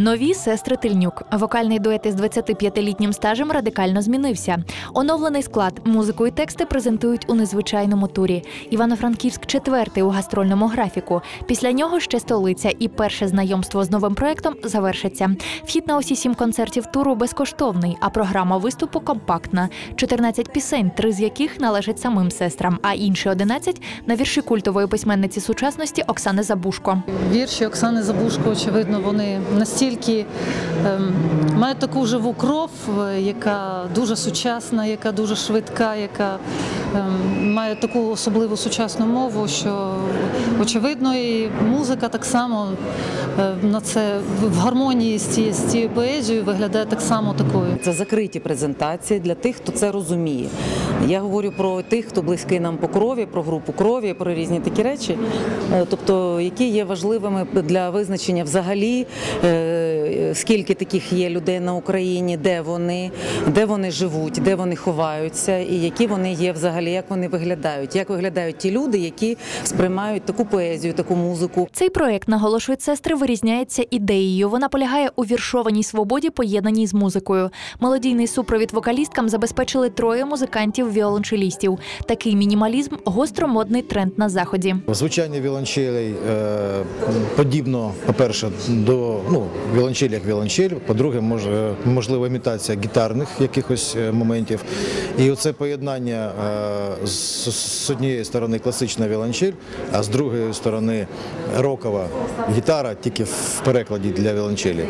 Нові сестри Тильнюк. Вокальний дует із 25-літнім стажем радикально змінився. Оновлений склад, музику і тексти презентують у незвичайному турі. Івано-Франківськ четвертий у гастрольному графіку. Після нього ще столиця, і перше знайомство з новим проектом завершиться. Вхід на усі сім концертів туру безкоштовний, а програма виступу компактна. 14 пісень, три з яких належать самим сестрам, а інші 11 – на вірші культової письменниці сучасності Оксани Забушко. Вірші Оксани Забушко, очевидно, вони настільки ем, мають таку живу кров, е, яка дуже сучасна, яка дуже швидка, яка ем, має таку особливу сучасну мову, що очевидно, і музика так само е, на це в гармонії з цією, з цією поезією виглядає так само такою. Це закриті презентації для тих, хто це розуміє. Я говорю про тих, хто близький нам по крові, про групу крові, про різні такі речі, е, тобто які є важливими для визначення взагалі, е, скільки таких є людей на Україні, де вони, де вони живуть, де вони ховаються, і які вони є взагалі, як вони виглядають, як виглядають ті люди, які сприймають таку поезію, таку музику. Цей проект, наголошують сестри, вирізняється ідеєю. Вона полягає у віршованій свободі, поєднаній з музикою. Мелодійний супровід вокалісткам забезпечили троє музикантів-віолончелістів. Такий мінімалізм гостромодний тренд на заході. Звучання віолончелей е, подібно, по-перше, до ну, віолончель як віолончель, по-друге, можливо, імітація гітарних якихось е, моментів. І оце поєднання е, з однієї сторони класична віолончель, а з другої сторони рокова гітара, тільки в перекладі для віолончелі.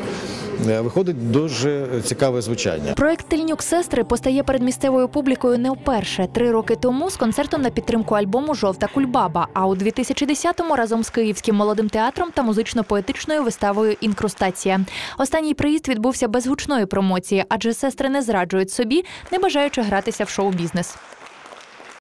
Е, Виходить дуже цікаве звучання. Проект Тильнюк сестри постає перед місцевою публікою не вперше. Три роки тому з концертом на підтримку альбому Жовта кульбаба. А у 2010-му разом з Київським молодим театром та музично-поетичною виставою Інкрустація. Останній приїзд відбувся без гучної промоції, адже сестри не зраджують собі, не бажаючи гратися в шоу-бізнес.